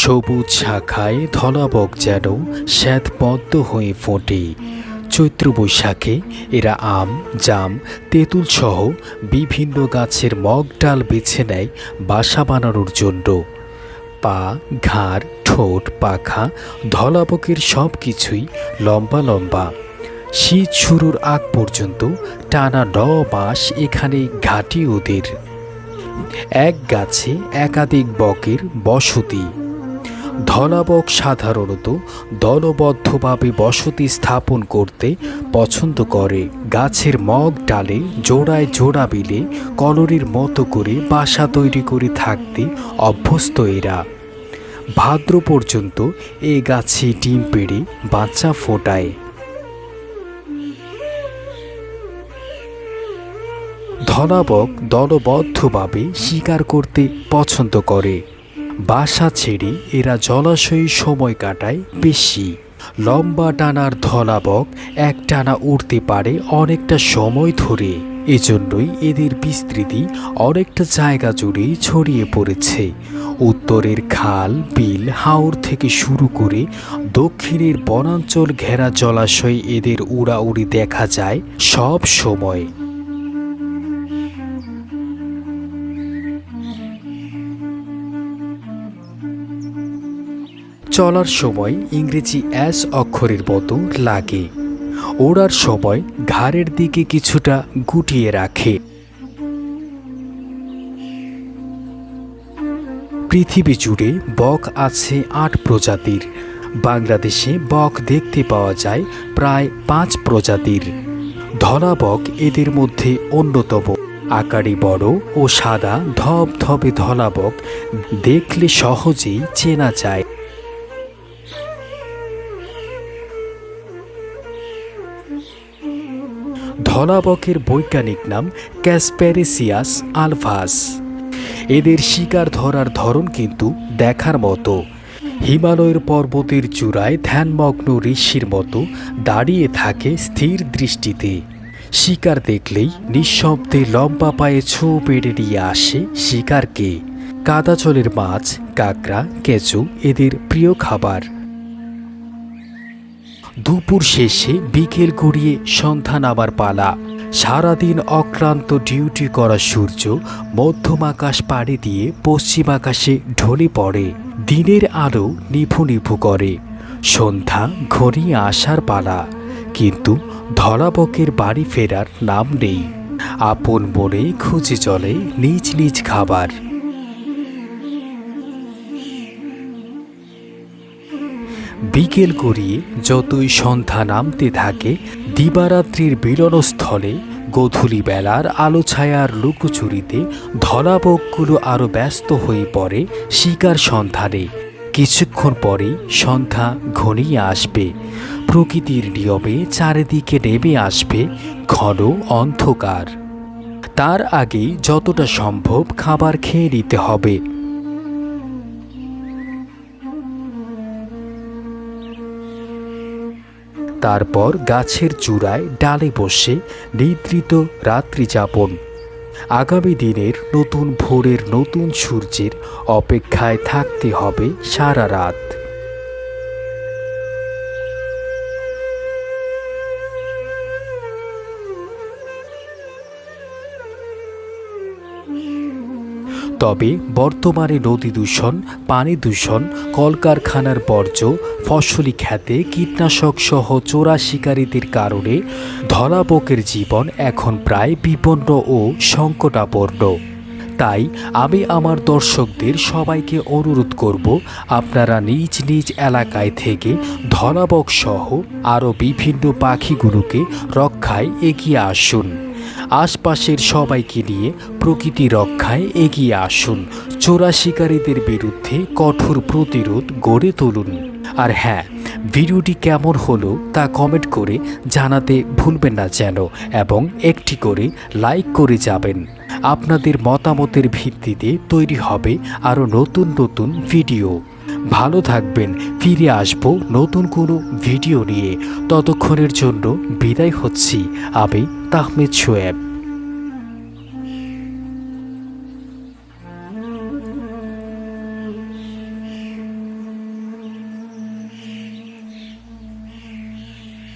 সবুজ শাখায় ধলাবক যেন শ্বেতপদ্ম হয়ে ফোটে। চৈত্র বৈশাখে এরা আম, জাম, তেঁতুল সহ বিভিন্ন গাছের মগ ডাল বেছে নেয় বাসা বানানোর জন্য। পা, ঘাড়, ঠোঁট, পাখা, ধলাবকের সব কিছুই লম্বা লম্বা। শীত শুরুর আগ পর্যন্ত টানা ন মাস এখানে ঘাটি ওদের। এক গাছে একাধিক বকের বসতি। ধলাবক সাধারণত দলবদ্ধভাবে বসতি স্থাপন করতে পছন্দ করে। গাছের মগ ডালে জোড়ায় জোড়া বিলে কলরির মতো করে বাসা তৈরি করে থাকতে অভ্যস্ত এরা। ভাদ্র পর্যন্ত এ গাছে ডিম পেড়ে বাচ্চা ফোটায়। ধনাবক দলবদ্ধভাবে শিকার করতে পছন্দ করে। বাসা ছেড়ে এরা জলাশয়ে সময় কাটায় বেশি। লম্বা টানার ধলাবক এক টানা উঠতে পারে অনেকটা সময় ধরে। এজন্যই এদের বিস্তৃতি অনেকটা জায়গা জুড়ে ছড়িয়ে পড়েছে। উত্তরের খাল, বিল, হাওর থেকে শুরু করে দক্ষিণের বনাঞ্চল ঘেরা জলাশয়ে এদের উড়াউড়ি দেখা যায় সব সময়। চলার সময় ইংরেজি অ্যাস অক্ষরের মতো লাগে। ওড়ার সময় ঘাড়ের দিকে কিছুটা গুটিয়ে রাখে। পৃথিবী জুড়ে বক আছে আট প্রজাতির। বাংলাদেশে বক দেখতে পাওয়া যায় প্রায় পাঁচ প্রজাতির। ধলা বক এদের মধ্যে অন্যতম। আকারে বড় ও সাদা ধবধবে ধলা বক দেখলে সহজেই চেনা যায়। ধলাবকের বৈজ্ঞানিক নাম ক্যাসপ্যারেসিয়াস আলভাস এদের শিকার ধরার ধরন কিন্তু দেখার মতো। হিমালয়ের পর্বতের চূড়ায় ধ্যানমগ্ন ঋষির মতো দাঁড়িয়ে থাকে স্থির দৃষ্টিতে। শিকার দেখলেই নিঃশব্দে লম্বা পায়ে ছো বেড়ে নিয়ে আসে শিকারকে। কাদাচলের মাছ, কাঁকড়া, কেঁচো এদের প্রিয় খাবার। দুপুর শেষে বিকেল গড়িয়ে সন্ধ্যা নামার পালা। সারাদিন অক্লান্ত ডিউটি করা সূর্য মধ্যম আকাশ পাড়ি দিয়ে পশ্চিম আকাশে ঢলে পড়ে। দিনের আলো নিভু নিভু করে। সন্ধ্যা ঘনিয়ে আসার পালা। কিন্তু ধরাবকের বাড়ি ফেরার নাম নেই। আপন মনে খুঁজে চলে নিজ নিজ খাবার। বিকেল গড়িয়ে যতই সন্ধ্যা নামতে থাকে, দিবারাত্রির বিরণস্থলে গধূলি বেলার আলো ছায়ার লুকোচুরিতে ধলাবকগুলো আরও ব্যস্ত হয়ে পড়ে শিকার সন্ধানে। কিছুক্ষণ পরেই সন্ধ্যা ঘনিয়ে আসবে। প্রকৃতির নিয়মে চারিদিকে নেমে আসবে ঘন অন্ধকার। তার আগেই যতটা সম্ভব খাবার খেয়ে নিতে হবে। তারপর গাছের চূড়ায় ডালে বসে নিদ্রিত রাত্রি যাপন। আগামী দিনের নতুন ভোরের নতুন সূর্যের অপেক্ষায় থাকতে হবে সারা রাত। তবে বর্তমানে নদী দূষণ, পানি দূষণ, কলকারখানার বর্জ্য, ফসলি খ্যাতে, কীটনাশক সহ চোরা শিকারীদের কারণে ধলাবকের জীবন এখন প্রায় বিপন্ন ও সংকটাপন্ন। তাই আমি আমার দর্শকদের সবাইকে অনুরোধ করব, আপনারা নিজ নিজ এলাকায় থেকে ধলাবক সহ আরও বিভিন্ন পাখিগুলোকে রক্ষায় এগিয়ে আসুন। আশপাশের সবাইকে নিয়ে প্রকৃতি রক্ষায় এগিয়ে আসুন। চোরা শিকারীদের বিরুদ্ধে কঠোর প্রতিরোধ গড়ে তুলুন। আর হ্যাঁ ভিডিওটি কেমন হলো তা কমেন্ট করে জানাতে ভুলবেন না যেন, এবং একটি করে লাইক করে যাবেন। আপনাদের মতামতের ভিত্তিতে তৈরি হবে আরও নতুন নতুন ভিডিও। ভালো থাকবেন। ফিরে আসব নতুন কোনো ভিডিও নিয়ে। ততক্ষণের জন্য বিদায় হচ্ছি। আমি তাহমেদ শোয়েব